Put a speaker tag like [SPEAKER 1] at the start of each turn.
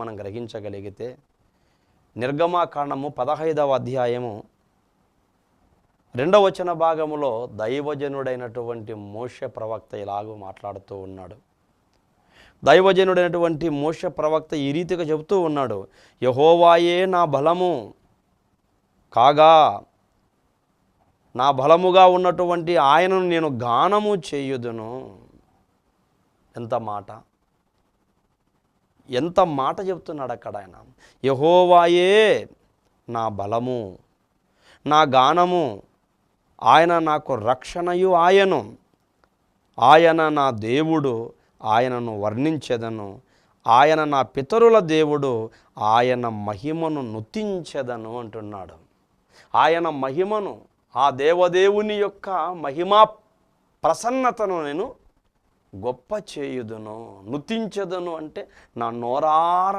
[SPEAKER 1] మనం గ్రహించగలిగితే నిర్గమాకాండము పదహైదవ అధ్యాయము రెండవ వచన భాగములో దైవజనుడైనటువంటి మోష ప్రవక్త ఇలాగూ మాట్లాడుతూ ఉన్నాడు. దైవజనుడైనటువంటి మోష ప్రవక్త ఈ రీతిగా చెబుతూ ఉన్నాడు యహోవాయే నా బలము కాగా నా బలముగా ఉన్నటువంటి ఆయనను నేను గానము చేయుదును. ఎంత మాట. ఎంత మాట చెప్తున్నాడు అక్కడ ఆయన యహోవాయే నా బలము నా గానము ఆయన నాకు రక్షణయు ఆయను. ఆయన నా దేవుడు ఆయనను వర్ణించెదను. ఆయన నా పితరుల దేవుడు ఆయన మహిమను నృతించెదను అంటున్నాడు. ఆయన మహిమను ఆ దేవదేవుని యొక్క మహిమా ప్రసన్నతను నేను గొప్ప చేయుదును నుతించదును అంటే నా నోరార